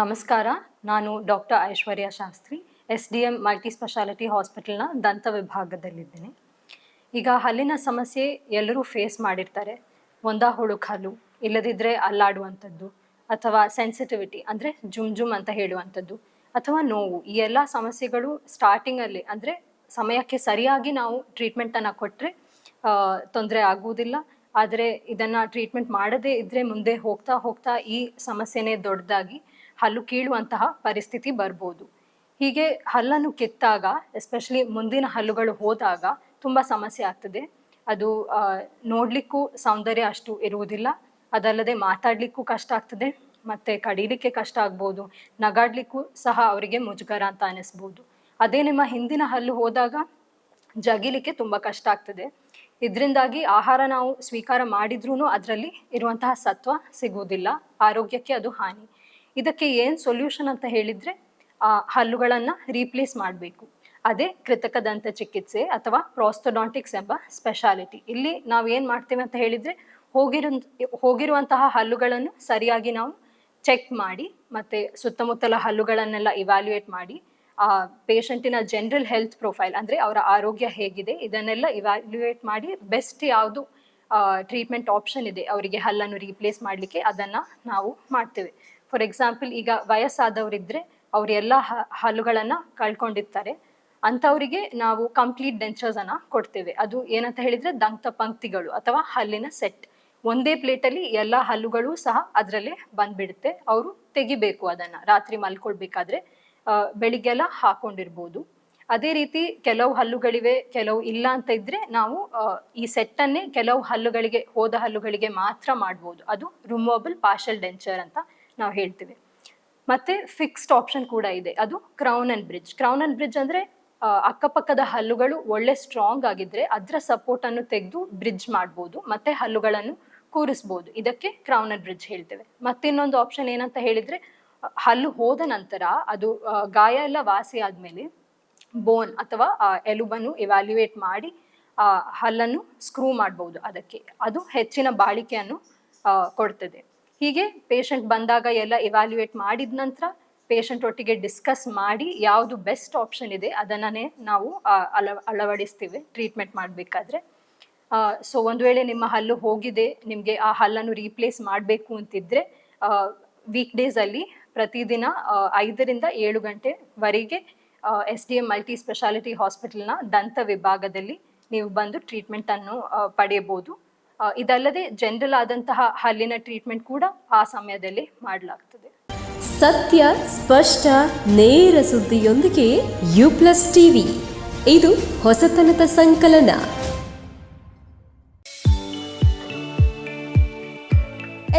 ನಮಸ್ಕಾರ, ನಾನು doctor Aishwarya Shastri, S D M multi specialty ಹಾಸ್ಪಿಟಲ್ನ ದಂತ ವಿಭಾಗದಲ್ಲಿದ್ದೇನೆ. ಈಗ ಹಲ್ಲಿನ ಸಮಸ್ಯೆ ಎಲ್ಲರೂ ಫೇಸ್ ಮಾಡಿರ್ತಾರೆ. ಒಂದ ಹುಳುಕ್ ಹಲ್ಲು ಇಲ್ಲದಿದ್ದರೆ ಅಲ್ಲಾಡುವಂಥದ್ದು, ಅಥವಾ ಸೆನ್ಸಿಟಿವಿಟಿ, ಅಂದರೆ ಜುಮ್ ಜುಮ್ ಅಂತ ಹೇಳುವಂಥದ್ದು, ಅಥವಾ ನೋವು, ಈ ಎಲ್ಲ ಸಮಸ್ಯೆಗಳು ಸ್ಟಾರ್ಟಿಂಗಲ್ಲಿ ಅಂದರೆ ಸಮಯಕ್ಕೆ ಸರಿಯಾಗಿ ನಾವು ಟ್ರೀಟ್ಮೆಂಟನ್ನು ಕೊಟ್ಟರೆ ತೊಂದರೆ ಆಗುವುದಿಲ್ಲ. ಆದರೆ ಇದನ್ನು ಟ್ರೀಟ್ಮೆಂಟ್ ಮಾಡದೇ ಇದ್ದರೆ ಮುಂದೆ ಹೋಗ್ತಾ ಹೋಗ್ತಾ ಈ ಸಮಸ್ಯೆನೇ ದೊಡ್ಡದಾಗಿ ಹಲ್ಲು ಕೀಳುವಂತಹ ಪರಿಸ್ಥಿತಿ ಬರ್ಬೋದು. ಹೀಗೆ ಹಲ್ಲನ್ನು ಕಿತ್ತಾಗ ಎಸ್ಪೆಷಲಿ ಮುಂದಿನ ಹಲ್ಲುಗಳು ಹೋದಾಗ ತುಂಬ ಸಮಸ್ಯೆ ಆಗ್ತದೆ. ಅದು ನೋಡಲಿಕ್ಕೂ ಸೌಂದರ್ಯ ಅಷ್ಟು ಇರುವುದಿಲ್ಲ. ಅದಲ್ಲದೆ ಮಾತಾಡಲಿಕ್ಕೂ ಕಷ್ಟ ಆಗ್ತದೆ. ಮತ್ತು ಕಡೀಲಿಕ್ಕೆ ಕಷ್ಟ ಆಗ್ಬೋದು. ನಗಾಡಲಿಕ್ಕೂ ಸಹ ಅವರಿಗೆ ಮುಜುಗರ ಅಂತ ಅನಿಸ್ಬೋದು. ಅದೇ ನಿಮ್ಮ ಹಿಂದಿನ ಹಲ್ಲು ಹೋದಾಗ ಜಗಿಲಿಕ್ಕೆ ತುಂಬ ಕಷ್ಟ ಆಗ್ತದೆ. ಇದರಿಂದಾಗಿ ಆಹಾರ ನಾವು ಸ್ವೀಕಾರ ಮಾಡಿದ್ರೂ ಅದರಲ್ಲಿ ಇರುವಂತಹ ಸತ್ವ ಸಿಗುವುದಿಲ್ಲ. ಆರೋಗ್ಯಕ್ಕೆ ಅದು ಹಾನಿ. ಇದಕ್ಕೆ ಏನು ಸೊಲ್ಯೂಷನ್ ಅಂತ ಹೇಳಿದರೆ ಹಲ್ಲುಗಳನ್ನು ರೀಪ್ಲೇಸ್ ಮಾಡಬೇಕು. ಅದೇ ಕೃತಕ ದಂತ ಚಿಕಿತ್ಸೆ ಅಥವಾ ಪ್ರಾಸ್ಟೊಡಾಂಟಿಕ್ಸ್ ಎಂಬ ಸ್ಪೆಷಾಲಿಟಿ ಇಲ್ಲಿ ನಾವು ಏನು ಮಾಡ್ತೇವೆ ಅಂತ ಹೇಳಿದರೆ ಹೋಗಿರೋ ಹೋಗಿರುವಂತಹ ಹಲ್ಲುಗಳನ್ನು ಸರಿಯಾಗಿ ನಾವು ಚೆಕ್ ಮಾಡಿ, ಮತ್ತು ಸುತ್ತಮುತ್ತಲ ಹಲ್ಲುಗಳನ್ನೆಲ್ಲ ಇವ್ಯಾಲ್ಯೂಯೇಟ್ ಮಾಡಿ, ಆ ಪೇಷಂಟಿನ ಜನರಲ್ ಹೆಲ್ತ್ ಪ್ರೊಫೈಲ್ ಅಂದರೆ ಅವರ ಆರೋಗ್ಯ ಹೇಗಿದೆ, ಇದನ್ನೆಲ್ಲ ಇವ್ಯಾಲ್ಯೂಯೇಟ್ ಮಾಡಿ ಬೆಸ್ಟ್ ಯಾವುದು ಟ್ರೀಟ್ಮೆಂಟ್ ಆಪ್ಷನ್ ಇದೆ, ಅವರಿಗೆ ಹಲ್ಲನ್ನು ರೀಪ್ಲೇಸ್ ಮಾಡಲಿಕ್ಕೆ, ಅದನ್ನು ನಾವು ಮಾಡ್ತೇವೆ. ಫಾರ್ ಎಕ್ಸಾಂಪಲ್ ಈಗ ವಯಸ್ಸಾದವರಿದ್ದರೆ ಅವರೆಲ್ಲ ಹಲ್ಲುಗಳನ್ನು ಕಳ್ಕೊಂಡಿರ್ತಾರೆ. ಅಂಥವರಿಗೆ ನಾವು ಕಂಪ್ಲೀಟ್ ಡೆಂಚರ್ಸನ್ನು ಕೊಡ್ತೇವೆ. ಅದು ಏನಂತ ಹೇಳಿದರೆ ದಂತ ಪಂಕ್ತಿಗಳು ಅಥವಾ ಹಲ್ಲಿನ ಸೆಟ್ ಒಂದೇ ಪ್ಲೇಟಲ್ಲಿ ಎಲ್ಲ ಹಲ್ಲುಗಳು ಸಹ ಅದರಲ್ಲೇ ಬಂದ್ಬಿಡುತ್ತೆ. ಅವರು ತೆಗಿಬೇಕು ಅದನ್ನು. ರಾತ್ರಿ ಮಲ್ಕೊಳ್ಬೇಕಾದ್ರೆ ಬೆಳಿಗ್ಗೆಲ್ಲ ಹಾಕೊಂಡಿರ್ಬೋದು. ಅದೇ ರೀತಿ ಕೆಲವು ಹಲ್ಲುಗಳಿವೆ, ಕೆಲವು ಇಲ್ಲ ಅಂತ ಇದ್ರೆ ನಾವು ಈ ಸೆಟ್ಟನ್ನೇ ಕೆಲವು ಹಲ್ಲುಗಳಿಗೆ, ಹೋದ ಹಲ್ಲುಗಳಿಗೆ ಮಾತ್ರ ಮಾಡ್ಬೋದು. ಅದು ರಿಮೂವಬಲ್ ಪಾರ್ಷಲ್ ಡೆಂಚರ್ ಅಂತ ನಾವು ಹೇಳ್ತೀವಿ. ಮತ್ತೆ ಫಿಕ್ಸ್ಡ್ ಆಪ್ಷನ್ ಕೂಡ ಇದೆ. ಅದು crown and bridge crown and bridge ಅಂದ್ರೆ ಅಕ್ಕಪಕ್ಕದ ಹಲ್ಲುಗಳು ಒಳ್ಳೆ ಸ್ಟ್ರಾಂಗ್ ಆಗಿದ್ರೆ ಅದರ ಸಪೋರ್ಟ್ ಅನ್ನು ತೆಗೆದು ಬ್ರಿಡ್ಜ್ ಮಾಡ್ಬೋದು, ಮತ್ತೆ ಹಲ್ಲುಗಳನ್ನು ಕೂರಿಸ್ಬೋದು. ಇದಕ್ಕೆ ಕ್ರೌನ್ ಅಂಡ್ ಬ್ರಿಡ್ಜ್ ಹೇಳ್ತೇವೆ. ಮತ್ತಿನ್ನೊಂದು ಆಪ್ಷನ್ ಏನಂತ ಹೇಳಿದ್ರೆ, ಹಲ್ಲು ಹೋದ ನಂತರ ಅದು ಗಾಯ ಎಲ್ಲ ವಾಸಿ ಆದ್ಮೇಲೆ ಬೋನ್ ಅಥವಾ ಎಲುಬನ್ನು ಇವ್ಯಾಲ್ಯೂಯೇಟ್ ಮಾಡಿ ಹಲ್ಲನ್ನು ಸ್ಕ್ರೂ ಮಾಡ್ಬೋದು ಅದಕ್ಕೆ. ಅದು ಹೆಚ್ಚಿನ ಬಾಳಿಕೆಯನ್ನು ಕೊಡ್ತದೆ. ಹೀಗೆ ಪೇಷಂಟ್ ಬಂದಾಗ ಎಲ್ಲ ಇವ್ಯಾಲ್ಯೂಯೇಟ್ ಮಾಡಿದ ನಂತರ ಪೇಷಂಟ್ ಒಟ್ಟಿಗೆ ಡಿಸ್ಕಸ್ ಮಾಡಿ ಯಾವುದು ಬೆಸ್ಟ್ ಆಪ್ಷನ್ ಇದೆ ಅದನ್ನೇ ನಾವು ಅಳ, ಅಳವಡಿಸ್ತೀವಿ ಟ್ರೀಟ್ಮೆಂಟ್ ಮಾಡಬೇಕಾದ್ರೆ. ಸೊ ಒಂದು ವೇಳೆ ನಿಮ್ಮ ಹಲ್ಲು ಹೋಗಿದೆ, ನಿಮಗೆ ಆ ಹಲ್ಲನ್ನು ರೀಪ್ಲೇಸ್ ಮಾಡಬೇಕು ಅಂತಿದ್ರೆ ವೀಕ್ ಡೇಸಲ್ಲಿ ಪ್ರತಿದಿನ ಐದರಿಂದ ಏಳು ಗಂಟೆವರೆಗೆ S D M multi specialty ಹಾಸ್ಪಿಟಲ್ನ ದಂತ ವಿಭಾಗದಲ್ಲಿ ನೀವು ಬಂದು ಟ್ರೀಟ್ಮೆಂಟನ್ನು ಪಡೆಯಬಹುದು. ಇದಲ್ಲದೆ ಜನರಲ್ ಆದಂತಹ ಹಲ್ಲಿನ ಟ್ರೀಟ್ಮೆಂಟ್ ಕೂಡ ಆ ಸಮಯದಲ್ಲಿ ಮಾಡಲಾಗ್ತದೆ. ಸತ್ಯ, ಸ್ಪಷ್ಟ, ನೇರ ಸುದ್ದಿಯೊಂದಿಗೆ ಯು ಪ್ಲಸ್ ಟಿವಿ ಇದು ಹೊಸತನದ ಸಂಕಲನ.